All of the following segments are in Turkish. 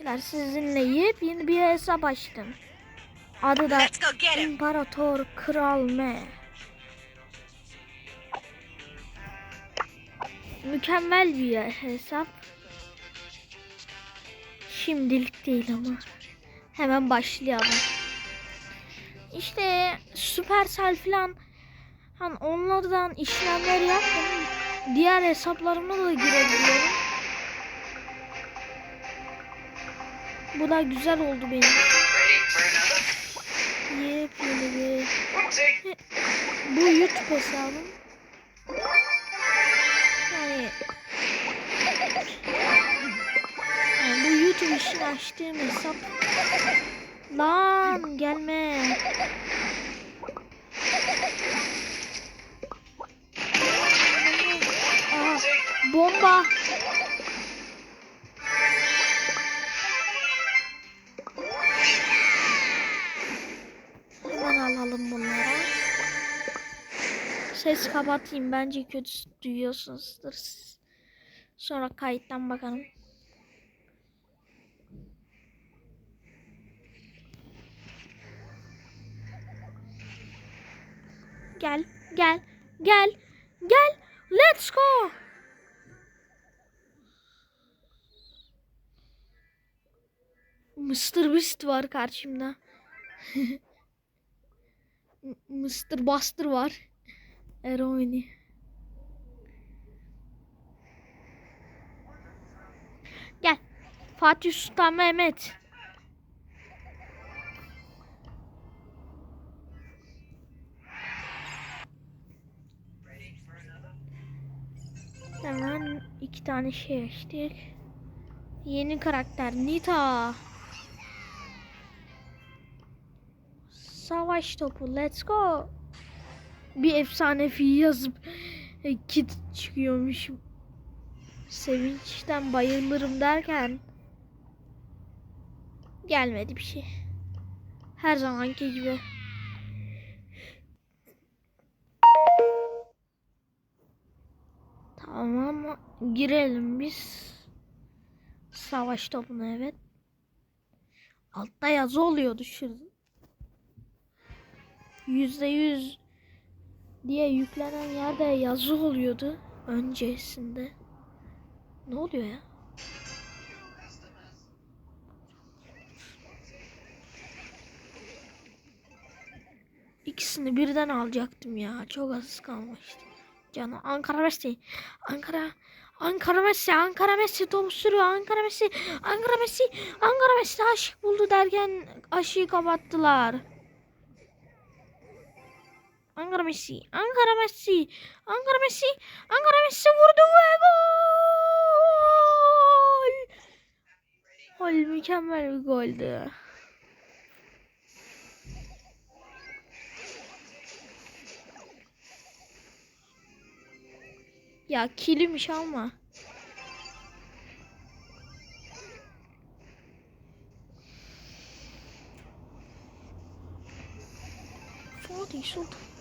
Arkadaşlar sizinle yepyeni bir hesap açtım. Adı da. İmparator Kral M. Mükemmel bir hesap. Şimdilik değil ama. Hemen başlayalım. İşte Supercell falan hani onlardan işlemler yaptım. Diğer hesaplarıma da girebiliyorum. Bu da güzel oldu benim. Yepyeni bir bu YouTube hesabım. Yani, yani bu YouTube için açtığım hesap. Lan gelme. Bomba. Ses kapatayım. Bence kötü duyuyorsunuzdur. Sonra kayıttan bakalım. Gel, gel, gel, gel. Let's go. Mr. Beast var karşımda. Mr. Buster var. Eroini. Gel. Fatih Sultan Mehmet. Hemen iki tane şey açtık. Yeni karakter Nita. Savaş topu let's go. Bir efsanevi yazıp e, kit çıkıyormuş. Sevinçten bayılırım derken gelmedi bir şey. Her zamanki gibi. Tamam girelim biz. Savaş topuna evet. Altta yazı oluyordu şurada. Yüzde yüz diye yüklenen yerde yazı oluyordu öncesinde. Ne oluyor ya? İkisini birden alacaktım ya. Çok az kalmıştı. Canım Ankara Messi. Ankara Ankara Messi, Ankara Messi top sürüyor. Ankara Messi, Ankara Messi, Ankara Messi aşık buldu derken aşıyı kapattılar. Ankara Messi, Ankara Messi, Ankara Messi, Ankara Messi vurdu ve gol! Gol mükemmel bir goldü. Ya kilimmiş ama. Fatih Sultan.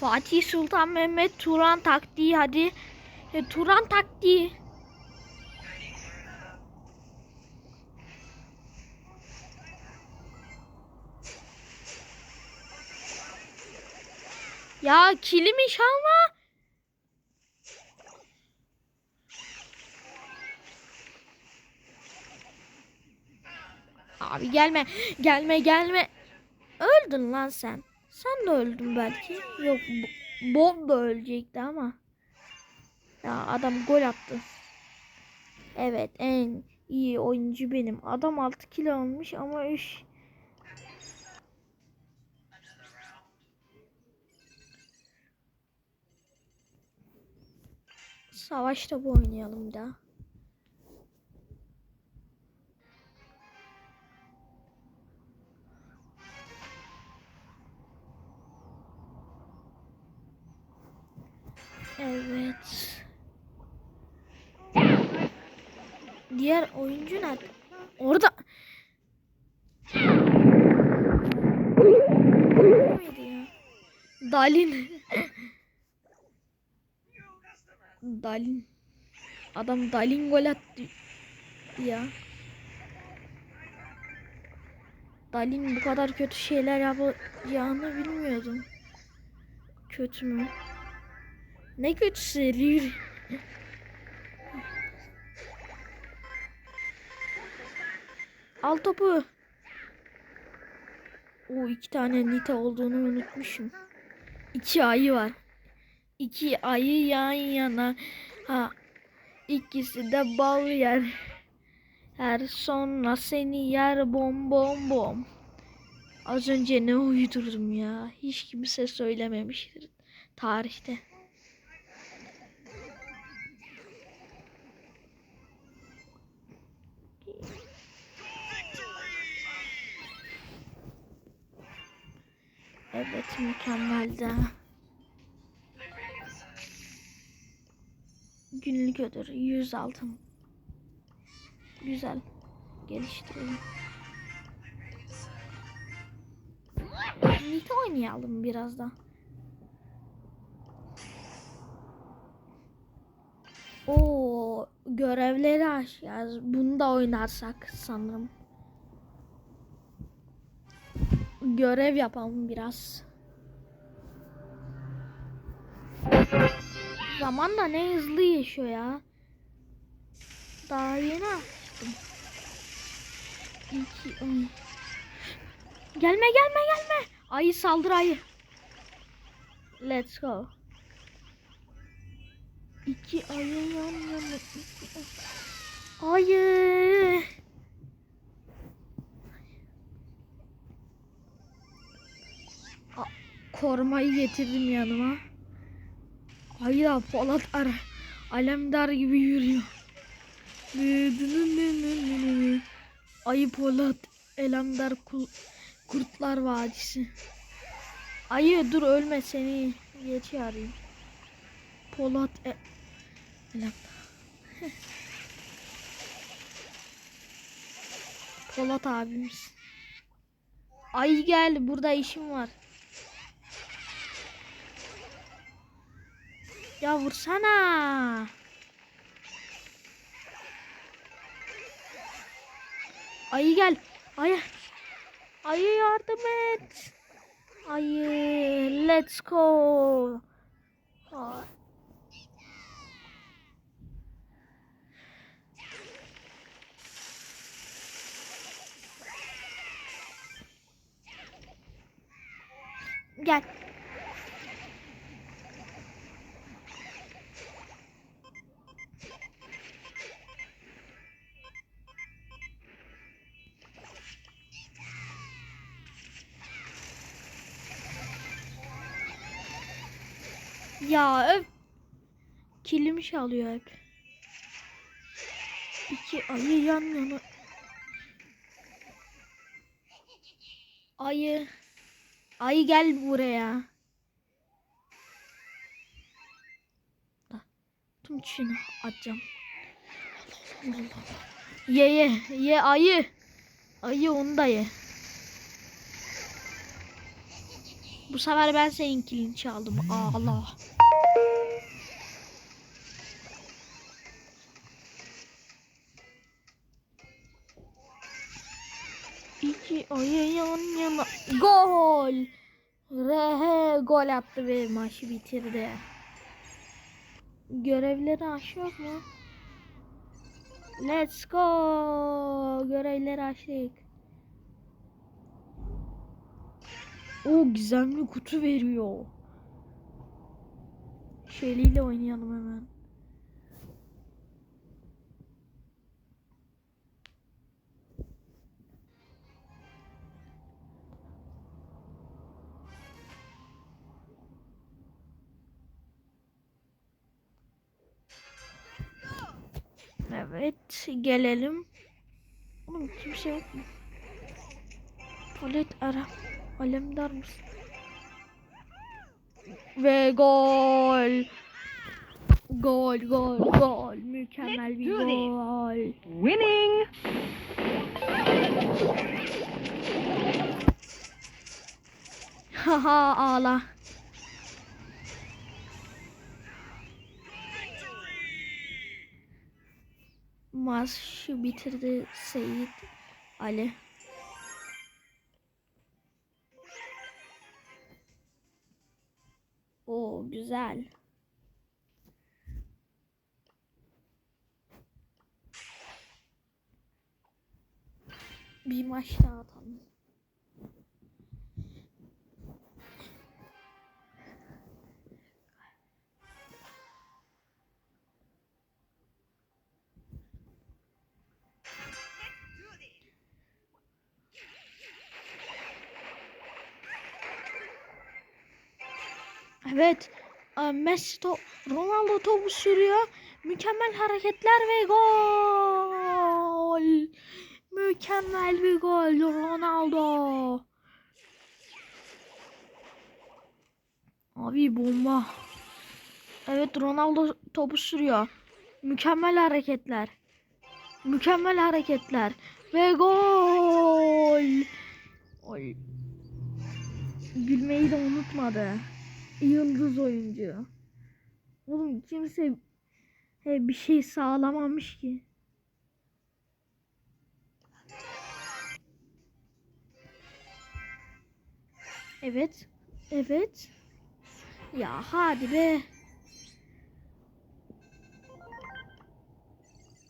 Fatih Sultan Mehmet Turan taktiği hadi. E, Turan taktiği. Ya kilimiş ama. Abi gelme. Gelme gelme. Öldün lan sen. Sen de öldün belki. Yok Bo- Bob da ölecekti ama. Ya adam gol attı. Evet en iyi oyuncu benim. Adam 6 kilo almış ama 3 Savaş topu oynayalım bir Evet. Diğer oyuncu nerede? Orada. Dalin. Dalin. Adam Dalin gol attı ya. Dalin bu kadar kötü şeyler yapacağını bilmiyordum. Kötü mü? Ne kötüsü Riri? Al topu. O iki tane Nita olduğunu unutmuşum. İki ayı var. İki ayı yan yana. Ha, ikisi de bal yer. Her sonra seni yer bom bom bom. Az önce ne uydurdum ya. Hiç kimse söylememiştir tarihte. Evet mükemmeldi. Günlük ödül 100 altın. Güzel. Geliştirelim. Nita oynayalım biraz da. Oo, görevleri aşacağız. Bunu da oynarsak sanırım. Görev yapalım biraz. Zaman da ne hızlı yaşıyor ya. Daha yeni açtım. İki, on. Gelme gelme gelme. Ayı saldır ayı. Let's go. İki ayı yan yana. Ayı. Korumayı getirdim yanıma. Ayı da Polat ara. Alemdar gibi yürüyor. Ayı Polat. Elemdar kul, Kurtlar Vadisi. Ayı dur ölme seni geç arayayım. Polat e. Polat abimiz. Ayı gel burada işim var. Ya vursana. Ayı gel. Ayı. Ayı yardım et. Ayı. Let's go. Gel. Çalıyor hep. İki ayı yan yana. Ayı. Ayı gel buraya. Tüm çişini atacağım. Allah Allah. Ye ye ye ayı. Ayı onu da ye. Bu sefer ben senin kilini çaldım. Allah. Ayı yan yana. Gol. Rehe gol attı ve maçı bitirdi. Görevleri aşıyor mu? Let's go. Görevleri aştık. O gizemli kutu veriyor. Şeliyle oynayalım hemen. Evet gelelim. Oğlum kimse yok mu? Palet ara. Alemdar mısın? Ve gol. Gol gol gol. Mükemmel bir gol. Winning! Haha ağla. maçı bitirdi Seyit Ali. O güzel. Bir maç daha atalım. Evet. e, Messi to Ronaldo topu sürüyor. Mükemmel hareketler ve gol. Mükemmel bir gol Ronaldo. Abi bomba. Evet Ronaldo topu sürüyor. Mükemmel hareketler. Mükemmel hareketler. Ve gol. Gol. Gülmeyi de unutmadı. Yıldız oyuncu. Oğlum kimse he, bir şey sağlamamış ki. Evet. Evet. Ya hadi be.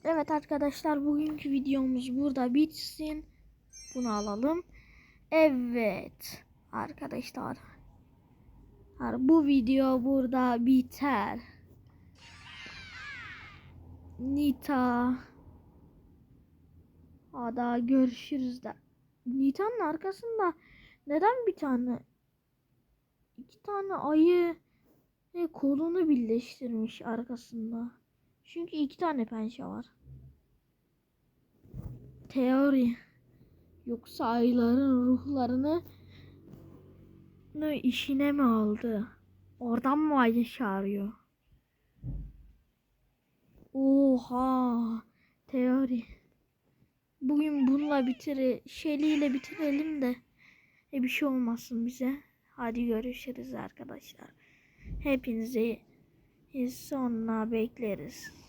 Evet arkadaşlar bugünkü videomuz burada bitsin. Bunu alalım. Evet. Arkadaşlar. Bu video burada biter. Nita. Ada görüşürüz de. Nita'nın arkasında neden bir tane iki tane ayı ve kolunu birleştirmiş arkasında. Çünkü iki tane pençe var. Teori. Yoksa ayıların ruhlarını ne işine mi aldı? Oradan mı ayı çağırıyor? Oha. Teori. Bugün bununla bitire, Shelly bitirelim de e, bir şey olmasın bize. Hadi görüşürüz arkadaşlar. Hepinizi sonuna bekleriz.